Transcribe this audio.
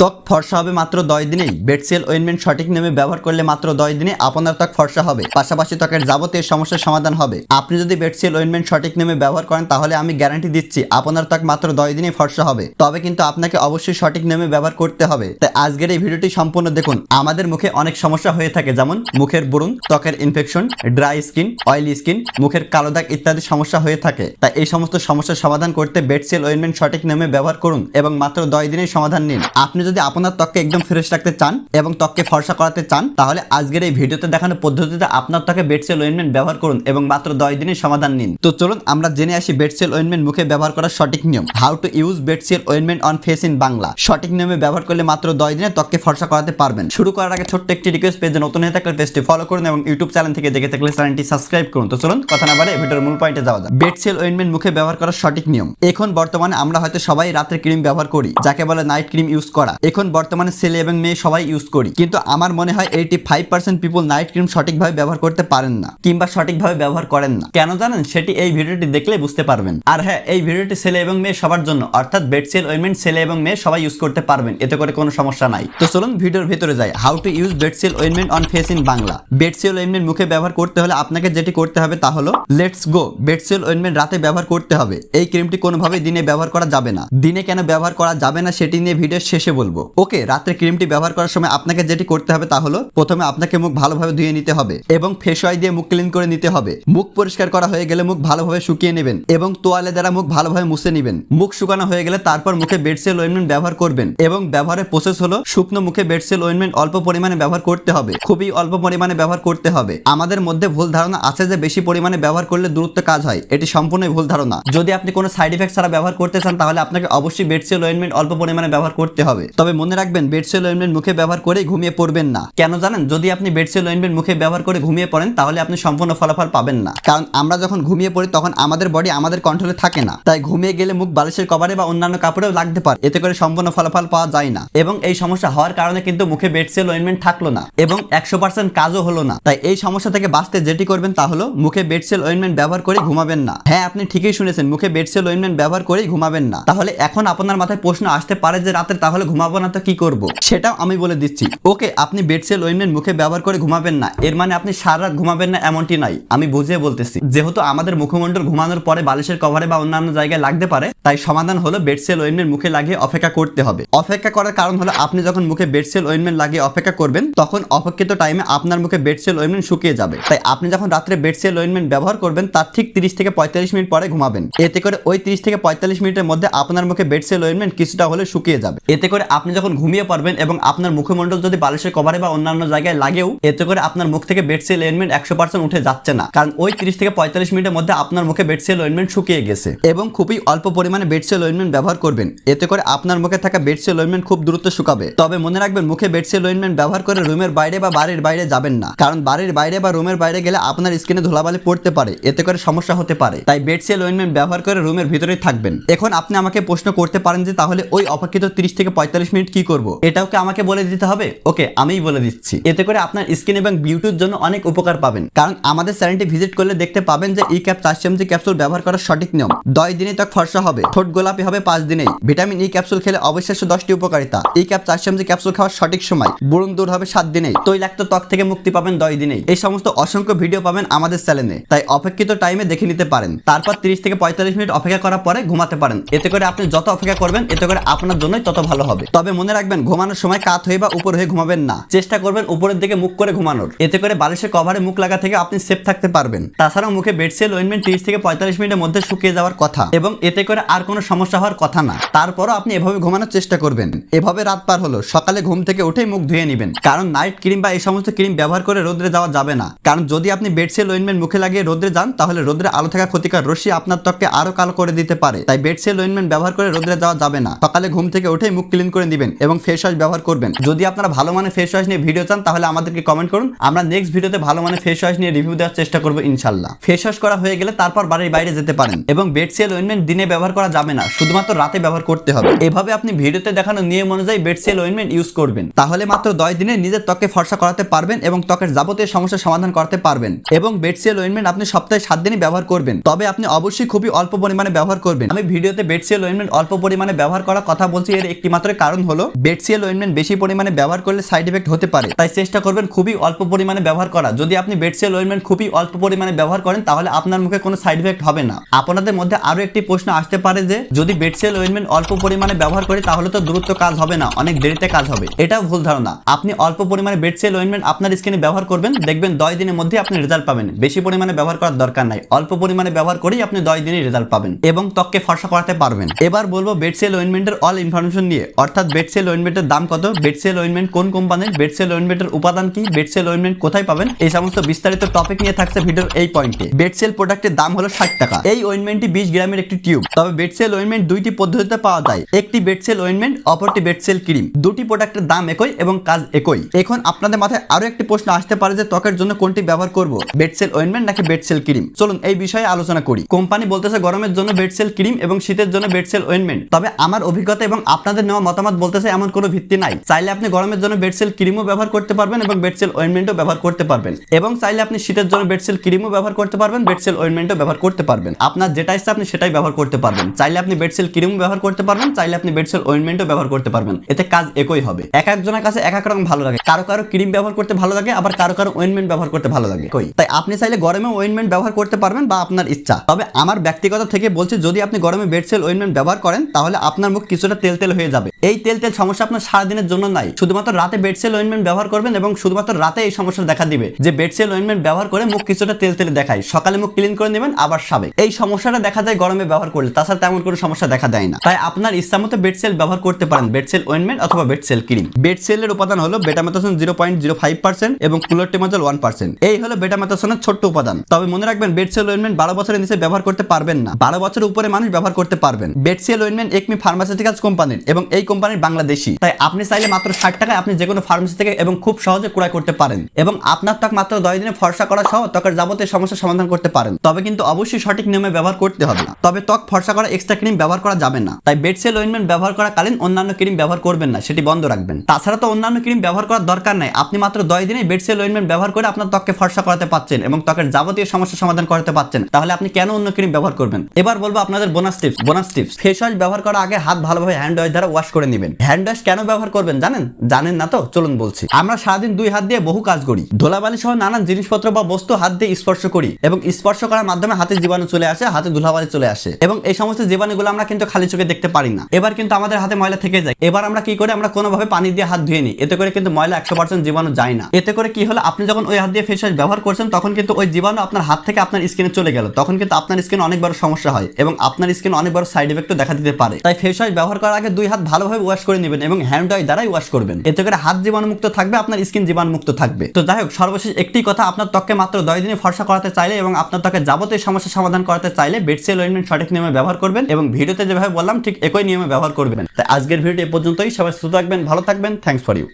ত্বক ফর্সা হবে মাত্র দশ দিনেই। বেডসেল ওয়েনমেন্ট সঠিক নিয়মে ব্যবহার করলে মাত্র দশ দিনে আপনার ত্বক ফর্সা হবে। পাশাপাশি ত্বকের যাবতীয় সমস্যার সমাধান হবে। আপনি যদি বেডসেল ওয়েনমেন্ট সঠিক নিয়মে ব্যবহার করেন, তাহলে আমি গ্যারান্টি দিচ্ছি আপনার ত্বক মাত্র দশ দিনে ফর্সা হবে। তবে কিন্তু আপনাকে অবশ্যই সঠিক নিয়মে ব্যবহার করতে হবে। তাই আজকের এই ভিডিওটি সম্পূর্ণ দেখুন। আমাদের মুখে অনেক সমস্যা হয়ে থাকে, যেমন মুখের ব্রণ ত্বকের infection dry skin oily skin মুখের কালো দাগ ইত্যাদি সমস্যা হয়ে থাকে। তাই এই সমস্ত সমস্যার সমাধান করতে বেডসেল ওয়েনমেন্ট সঠিক নিয়মে ব্যবহার করুন এবং মাত্র দশ দিনের সমাধান নিন। আপনি যদি আপনার ত্বককে একদম ফ্রেশ রাখতে চান এবং ত্বককে ফর্সা করাতে চান, তাহলে আজকের এই ভিডিওতে দেখানো পদ্ধতিতে আপনার ত্বকে বেডসেল ওয়েনমেন্ট ব্যবহার করুন এবং মাত্র দশ দিনের সমাধান নিন। তো চলুন আমরা জেনে আসি বেডসেল ওয়েনমেন্ট মুখে ব্যবহার করার সঠিক নিয়ম। How to use Bedsel ointment on face in Bangla সঠিক নিয়মে ব্যবহার করলে মাত্র দশ দিনে ত্বককে ফর্সা করাতে পারবেন। শুরু করার আগে ছোট্ট একটি রিকোয়েস্ট পেজে নতুন হয়ে থাকলে পেজটি ফলো করুন এবং ইউটিউব চ্যানেল থেকে দেখে থাকলে চ্যানেলটি সাবস্ক্রাইব করুন। তো চলুন কথা না বাড়ে ভিডিওর মূল পয়েন্টে যাওয়া যাক। বেডসেল ওয়েনমেন্ট মুখে ব্যবহার করার সঠিক নিয়ম। এখন বর্তমানে আমরা হয়তো সবাই রাত্রে ক্রিম ব্যবহার করি, যাকে বলে নাইট ক্রিম ইউজ করা। এখন বর্তমানে ছেলে এবং মেয়ে সবাই ইউজ করি। কিন্তু আমার মনে হয় eighty five percent people night cream সঠিকভাবে ব্যবহার করতে পারেন না, কিংবা সঠিকভাবে ব্যবহার করেন না। কেন জানেন? সেটি এই ভিডিওটি দেখলে বুঝতে পারবেন। আর হ্যাঁ এই ভিডিওটি ছেলে এবং মেয়ে সবার জন্য, অর্থাৎ বেডসেল ওয়েনমেন্ট ছেলে এবং মেয়ে সবাই ইউজ করতে পারবেন। এতে করে কোনো সমস্যা নাই। তো চলুন ভিডিওর ভিতরে যাই। How to use Bedsel ointment on face in Bangla Bedsel ointment মুখে ব্যবহার করতে হলে আপনাকে যেটি করতে হবে তা হলো লেটস গো বেডসেল ওয়েনমেন্ট রাতে ব্যবহার করতে হবে। এই ক্রিমটি কোনোভাবেই দিনে ব্যবহার করা যাবে না। দিনে কেন ব্যবহার করা যাবে না সেটি নিয়ে ভিডিওর শেষে বলব। ওকে, রাত্রে ক্রিমটি ব্যবহার করার সময় আপনাকে যেটি করতে হবে তা হলো প্রথমে আপনাকে মুখ ভালোভাবে ধুয়ে নিতে হবে এবং ফেস ওয়াশ দিয়ে মুখ ক্লিন করে নিতে হবে। মুখ পরিষ্কার করা হয়ে গেলে মুখ ভালোভাবে শুকিয়ে নেবেন এবং তোয়ালে দ্বারা মুখ ভালোভাবে মুছে নেবেন। মুখ শুকানো হয়ে গেলে তারপর মুখে বেডসেল ওয়েনমেন্ট ব্যবহার করবেন এবং ব্যবহারের প্রসেস হলো শুকনো মুখে বেডসেল ওয়েনমেন্ট অল্প পরিমাণে ব্যবহার করতে হবে। খুবই অল্প পরিমাণে ব্যবহার করতে হবে। আমাদের মধ্যে ভুল ধারণা আছে যে বেশি পরিমাণে ব্যবহার করলে দূরত্ব কাজ হয়। এটি সম্পূর্ণই ভুল ধারণা। যদি আপনি কোনো সাইড ইফেক্ট ছাড়া ব্যবহার করতে চান তাহলে আপনাকে অবশ্যই বেডসেল ওয়েনমেন্ট অল্প পরিমাণে ব্যবহার করতে হবে। তবে মনে রাখবেন বেডসেল ওয়েনমেন্ট মুখে ব্যবহার করে ঘুমিয়ে পড়বেন না। কেন জানেন? যদি আপনি বেডসেল ওয়েনমেন্ট মুখে ব্যবহার করে ঘুমিয়ে পড়েন, তাহলে আপনি সম্পূর্ণ ফলাফল পাবেন না। কারণ আমরা যখন ঘুমিয়ে পড়ি, তখন আমাদের বডি আমাদের কন্ট্রোলে থাকে না। তাই ঘুমিয়ে গেলে মুখ বালিশের কভারে বা অন্যান্য কাপড়েও লাগতে পারে। এতে করে সম্পূর্ণ ফলাফল পাওয়া যায় না। এবং এই সমস্যা হওয়ার কারণে কিন্তু মুখে বেডসেল ওয়েনমেন্ট থাকল না। এবং একশো পার্সেন্ট কাজও হলো না। তাই এই সমস্যা থেকে বাঁচতে যেটি করবেন তা হলো, মুখে বেডসেল ওয়েনমেন্ট ব্যবহার করে ঘুমাবেন না। হ্যাঁ আপনি ঠিকই শুনেছেন, মুখে বেডসেল ওয়েনমেন্ট ব্যবহার করেই ঘুমাবেন না। তাহলে এখন আপনার মাথায় প্রশ্ন আসতে পারে যে রাতে তাহলে ঘুমাবো তো কি করব? সেটাও আমি বলে দিচ্ছি। ওকে, আপনি বেডসেল ওয়েনমেন্ট মুখে ব্যবহার করে ঘুমাবেন না। এর মানে আপনি সারা রাত ঘুমাবেন না এমনটি নাই আমি বুঝিয়ে বলতেছি, যেহেতু আমাদের মুখমণ্ডল ঘুমানোর পরে বালিশের কভারে বা অন্যান্য জায়গায় লাগতে পারে তাই সমাধান হলো বেডসেল ওয়েনমেন্ট মুখে লাগিয়ে অপেক্ষা করতে হবে। অপেক্ষা করার কারণ হলো আপনি যখন মুখে বেডসেল ওয়েনমেন্ট লাগিয়ে অপেক্ষা করবেন, তখন অপেক্ষিত টাইমে আপনার মুখে বেডসেল ওয়েনমেন্ট শুকিয়ে যাবে। তাই আপনি যখন রাত্রে বেডসেল ওয়েনমেন্ট ব্যবহার করবেন, তার ঠিক তিরিশ থেকে পঁয়তাল্লিশ মিনিট পরে ঘুমাবেন। এতে করে ওই তিরিশ থেকে পঁয়তাল্লিশ মিনিটের মধ্যে আপনার মুখে বেডসেল ওয়েনমেন্ট কিছুটা হলে শুকিয়ে যাবে। এতে করে আপনি যখন ঘুমিয়ে পড়বেন এবং আপনার মুখমণ্ডল যদি বালিশের কভারে বা অন্যান্য জায়গায় লাগেও, এতে করে আপনার মুখ থেকে বেডসেল ওয়েনমেন্ট একশো পার্সেন্ট উঠে যাচ্ছে না। কারণ ওই তিরিশ থেকে পঁয়তাল্লিশ মিনিটের মধ্যে আপনার মুখে বেডসেল ওয়েনমেন্ট শুকিয়ে গেছে। এবং খুবই অল্প পরিমাণে বেডসেল ওয়েনমেন্ট ব্যবহার করবেন। এতে করে আপনার মুখে থাকা বেডসেল ওয়েনমেন্ট খুব দ্রুত শুকাবে। তবে মনে রাখবেন, মুখে বেডসেল ওয়েনমেন্ট ব্যবহার করে রুমের বাইরে বা বাড়ির বাইরে যাবেন না। কারণ বাড়ির বাইরে বা রুমের বাইরে গেলে আপনার স্কিনে ধুলাবালি পড়তে পারে। এতে করে সমস্যা হতে পারে। তাই বেডসেল ওয়েনমেন্ট ব্যবহার করে রুমের ভিতরেই থাকবেন। এখন আপনি আমাকে প্রশ্ন করতে পারেন যে, তাহলে ওই অপেক্ষিত তিরিশ থেকে পঁয়তাল্লিশ মিনিট কি করব? এটাও কি আমাকে বলে দিতে হবে? ওকে, আমিই বলে দিচ্ছি। এতে করে আপনার স্কিন এবং বিউটির জন্য অনেক উপকার পাবেন। কারণ আমাদের চ্যানেলটি ভিজিট করলে দেখতে পাবেন যে ই ক্যাপ চার চামচি ক্যাপসুল ব্যবহার করার সঠিক নিয়ম। দশ দিনে ত্বক ফর্সা হবে। ঠোঁট গোলাপি হবে পাঁচ দিনেই। ভিটামিন ই ক্যাপসুল খেলে অবিশ্বাস্য দশটি উপকারিতা। ই ক্যাপ চার চামচি ক্যাপসুল খাওয়ার সঠিক সময়। বুড়ুন দূর হবে সাত দিনেই। তৈলাক্ত ত্বক থেকে মুক্তি পাবেন দশ দিনেই। এই সমস্ত অসংখ্য ভিডিও পাবেন আমাদের চ্যানেলে। তাই অপেক্ষিত টাইমে দেখে নিতে পারেন। তারপর তিরিশ থেকে পঁয়তাল্লিশ মিনিট অপেক্ষা করার পরে ঘুমাতে পারেন। এতে করে আপনি যত অপেক্ষা করবেন, এতে করে আপনার জন্যই তত ভালো হবে। তবে মনে রাখবেন, ঘুমানোর সময় কাত হয়ে বা উপর হয়ে ঘুমাবেন না। চেষ্টা করবেন উপরের দিকে মুখ করে ঘুমানোর। এতে করে বালিশের কভারে মুখ লাগা থেকে আপনি সেফ থাকতে পারবেন। তাছাড়াও মুখে বেডসেল ওয়েনমেন্ট তিরিশ থেকে পঁয়তাল্লিশ মিনিটের মধ্যে শুকিয়ে যাওয়ার কথা। এবং এতে করে আর কোনো সমস্যা হওয়ার কথা না। তারপরও আপনি এভাবে ঘুমানোর চেষ্টা করবেন। এভাবে রাত পার হলো। সকালে ঘুম থেকে উঠেই মুখ ধুয়ে নেবেন। কারণ নাইট ক্রিম বা এই সমস্ত ক্রিম ব্যবহার করে রোদ্রে যাওয়া যাবে না। কারণ যদি আপনি বেডসেল ওয়েনমেন্ট মুখে লাগিয়ে রোদ্রে যান, তাহলে রোদ্রে আলো থাকা ক্ষতিকর রশ্মি আপনার ত্বককে আরও কালো করে দিতে পারে। তাই বেডসেল ওয়েনমেন্ট ব্যবহার করে রোদ্রে যাওয়া যাবে না। সকালে ঘুম থেকে উঠেই মুখ ক্লিন করে দিবেন এবং ফেস ওয়াশ ব্যবহার করবেন। যদি আপনারা ভালো মানের ফেস ওয়াশ নিয়ে ভিডিও চান, তাহলে আমাদেরকে কমেন্ট করুন। আমরা নেক্সট ভিডিওতে ভালো মানের ফেস ওয়াশ নিয়ে রিভিউ দেওয়ার চেষ্টা করব ইনশাল্লাহ। ফেস ওয়াশ করা হয়ে গেলে তারপর বাড়ির বাইরে যেতে পারেন। এবং বেডসেল ওয়েনমেন্ট দিনে ব্যবহার করা যাবে না, শুধুমাত্র রাতে ব্যবহার করতে হবে। এভাবে আপনি ভিডিওতে দেখানো নিয়ম অনুযায়ী বেডসেল ওয়েনমেন্ট ইউজ করবেন। তাহলে মাত্র দশ দিনে নিজের ত্বকে ফর্সা করাতে পারবেন এবং ত্বকের যাবতীয় সমস্যার সমাধান করতে পারবেন। এবং বেডসেল ওয়েনমেন্ট আপনি সপ্তাহে সাত দিনই ব্যবহার করবেন। তবে আপনি অবশ্যই খুবই অল্প পরিমাণে ব্যবহার করবেন। আমি ভিডিওতে বেডসেল ওয়েনমেন্ট অল্প পরিমাণে ব্যবহার করার কথা বলছি, এর একটি মাত্র কারণ হলো বেডসিএল অয়েনমেন্ট বেশি পরিমাণে ব্যবহার করলে সাইড এফেক্ট হতে পারে। তাই চেষ্টা করবেন খুবই অল্প পরিমাণে ব্যবহার করা। যদি আপনি বেডসিএল অয়েনমেন্ট খুবই অল্প পরিমাণে ব্যবহার করেন, তাহলে আপনার মুখে কোনো সাইড এফেক্ট হবে না। আপনাদের মধ্যে আরও একটি প্রশ্ন আসতে পারে যে, যদি বেডসিএল অয়েনমেন্ট অল্প পরিমাণে ব্যবহার করি, তাহলে তো দ্রুত কাজ হবে না, অনেক দেরিতে কাজ হবে। এটাও ভুল ধারণা। আপনি অল্প পরিমাণে বেডসিএল অয়েনমেন্ট আপনার স্কিনে ব্যবহার করবেন, দেখবেন দশ দিনের মধ্যে আপনি রেজাল্ট পাবেন। বেশি পরিমাণে ব্যবহার করার দরকার নাই। অল্প পরিমাণে ব্যবহার করেই আপনি দশ দিনে রেজাল্ট পাবেন এবং ত্বককে ফর্সা করাতে পারবেন। এবার বলব বেডসেল অয়েনমেন্টের অল ইনফরমেশন নিয়ে। অর্থাৎ বেডসেল অয়েনমেন্টের দাম কত? বেডসেল অয়েনমেন্ট কোন কোম্পানির বেডসেল অয়েনমেন্টের উপাদান কি? বেডসেল অয়েনমেন্ট কোথায় পাবেন? এই সমস্ত বিস্তারিত টপিক নিয়ে থাকছে ভিডিওর এই পয়েন্টে বেডসেল প্রোডাক্টের দাম হলো ষাট টাকা। এই অয়েনমেন্টটি বিশ গ্রামের একটি টিউব তবে বেডসেল অয়েনমেন্ট দুইটি পদ্ধতিতে পাওয়া যায় একটি বেডসেল অয়েনমেন্ট অপরটি বেডসেল ক্রিম দুটি প্রোডাক্টের দাম একই এবং কাজ একই এখন আপনাদের মাথায় আরও একটি প্রশ্ন আসতে পারে যে ত্বকের জন্য কোনটি ব্যবহার করব বেডসেল অয়েনমেন্ট নাকি বেডসেল ক্রিম চলুন এই বিষয়ে আলোচনা করি কোম্পানি বলতেছে গরমের জন্য বেডসেল ক্রিম এবং শীতের জন্য বেডসেল অয়েনমেন্ট তবে আমার অভিজ্ঞতা এবং আপনাদের নেওয়া মতামত বলতেছে এমন কোনো ভিত্তি নাই চাইলে আপনি গরমের জন্য বেড বেডসেল ক্রিমও ব্যবহার করতে পারবেন এবং বেডসেল অয়েনমেন্টও ব্যবহার করতে পারবেন এবং চাইলে আপনি শীতের জন্য বেডসেল ক্রিমও ব্যবহার করতে পারবেন বেডসেল অয়েনমেন্টও ব্যবহার করতে পারবেন আপনার যেটা ইচ্ছা আপনি সেটাই ব্যবহার করতে পারবেন চাইলে আপনি বেডসেল ক্রিমও ব্যবহার করতে পারবেন, চাইলে আপনি বেডসেল অয়েনমেন্টও ব্যবহার করতে পারবেন। এতে কাজ একই হবে। এক একজনের কাছে এক এক রকম ভালো লাগে। কারও কারও ক্রিম ব্যবহার করতে ভালো লাগে, আবার কারও কারও অয়েনমেন্ট ব্যবহার করতে ভালো লাগে। কই? তাই আপনি চাইলে গরমে অয়েনমেন্ট ব্যবহার করতে পারবেন বা আপনার ইচ্ছা। তবে আমার ব্যক্তিগত থেকে বলছি, যদি আপনি গরমে বেডসেল অয়েনমেন্ট ব্যবহার করেন, তাহলে আপনার মুখ কিছুটা তেল তেল হয়ে যাবে। এই তেল তেল সমস্যা আপনার সারাদিনের জন্য নাই। শুধুমাত্র রাতে বেডসেল অয়েনমেন্ট ব্যবহার করবেন এবং শুধুমাত্র রাতে এই সমস্যা দেখা দিবে। যে বেডসেল অয়েনমেন্ট ব্যবহার করে মুখ কিছুটা তেল তেলে দেখায়। সকালে মুখ ক্লিন করে নেবেন, আবার সাবে এই সমস্যাটা দেখা যায় গরমে ব্যবহার করলে। তাছাড়া তেমন কোনো সমস্যা দেখা দেয় না। তাই আপনার ইচ্ছা মতো বেডসেল ব্যবহার করতে পারেন। বেডসেল অয়েনমেন্ট অথবা বেডসেল ক্রিম বেডসেলের উপাদান হলো betamethasone zero point zero five percent এবং ক্লোরটেমাজল ওয়ান পার্সেন্ট এই হলো বেটামেথাসনের ছোট্ট উপাদান। তবে মনে রাখবেন বেডসেল অয়েনমেন্ট বারো বছরের নিচে ব্যবহার করতে পারবেন না। বারো বছরের উপরে মানুষ ব্যবহার করতে পারবেন। বেডসেল অয়েনমেন্ট একমি ফার্মাসিউটিক্যালস কোম্পানির এবং এই কোম্পানির বাংলাদেশি। তাই আপনি চাইলে মাত্র ষাট টাকায় আপনি যে কোনো ফার্মেসি থেকে এবং খুব সহজে ক্রয় করতে পারেন। এবং আপনার ত্বক মাত্র দশ দিনে ফর্সা করা সহ ত্বকের যাবতীয় সমস্যার সমাধান করতে পারেন। তবে কিন্তু অবশ্যই সঠিক নিয়মে ব্যবহার করতে হবে। তবে ত্বক ফর্সা করা এক্সট্রা ক্রিম ব্যবহার করা যাবে না। তাই বেডসেল অয়েনমেন্ট ব্যবহার করাকালীন অন্যান্য ক্রিম ব্যবহার করবেন না, সেটি বন্ধ রাখবেন। তাছাড়া তো অন্যান্য ক্রিম ব্যবহার করার দরকার নাই। আপনি মাত্র দশ দিনে বেডসেল অয়েনমেন্ট ব্যবহার করে আপনার ত্বককে ফর্সা করাতে পাচ্ছেন এবং ত্বকের যাবতীয় সমস্যার সমাধান করতে পাচ্ছেন। তাহলে আপনি কেন অন্য ক্রিম ব্যবহার করবেন? এবার বলব আপনাদের bonus tips bonus tips face wash ব্যবহার করার আগে হাত ভালোভাবে হ্যান্ড ওয়াশ দ্বারা ওয়াশ করে নেবেন। হ্যান্ড ওয়াশ কেন ব্যবহার করবেন জানেন? জানেন না তো? চলুন বলছি। আমরা সারাদিন দুই হাত দিয়ে বহু কাজ করি। ধুলাবালি সহ নানান জিনিসপত্র বা বস্তু হাত দিয়ে স্পর্শ করি এবং স্পর্শ করার মাধ্যমে হাতে জীবাণু চলে আসে, হাতে ধুলাবালি চলে আসে এবং এই সমস্ত জীবাণুগুলো আমরা কিন্তু খালি চোখে দেখতে পারি না। এবার কিন্তু আমাদের হাতে ময়লা থেকে যায়। এবার আমরা কি করি? আমরা কোনোভাবে পানি দিয়ে হাত ধুয়ে নিই। এতে করে কিন্তু ময়লা একশো পার্সেন্ট জীবাণু যায় না। এতে করে কি হলো? আপনি যখন ওই হাত দিয়ে ফেস ব্যবহার করছেন, তখন কিন্তু ওই জীবাণু আপনার হাত থেকে আপনার স্কিনে চলে গেল। তখন কিন্তু আপনার স্কিন অনেক বড় সমস্যা হয় এবং আপনার স্কিন অনেক বড় সাইড এফেক্টও দেখা দিতে পারে। তাই ফেস ব্যবহার করার আগে দুই হাত ভালোভাবে ওয়াশ করে নেবেন এবং হ্যান্ড ওয়াশ দ্বারাই ওয়াশ করবেন। এতে করে হাত জীবাণুমুক্ত থাকবে, আপনার স্কিন জীবাণুমুক্ত থাকবে। তো যাই হোক, সর্বশেষ একটি কথা, আপনার ত্বককে মাত্র দশ দিনে ফর্সা করাতে চাইলে এবং আপনার ত্বকের যাবতীয় সমস্যা সমাধান করাতে চাইলে বেডসেল অয়েনমেন্ট সঠিক নিয়মে ব্যবহার করবেন এবং ভিডিওতে যেভাবে বললাম ঠিক একই নিয়মে ব্যবহার করবেন। তাই আজকের ভিডিও এ পর্যন্তই। সবাই সুস্থ থাকবেন, ভালো থাকবেন। Thanks for you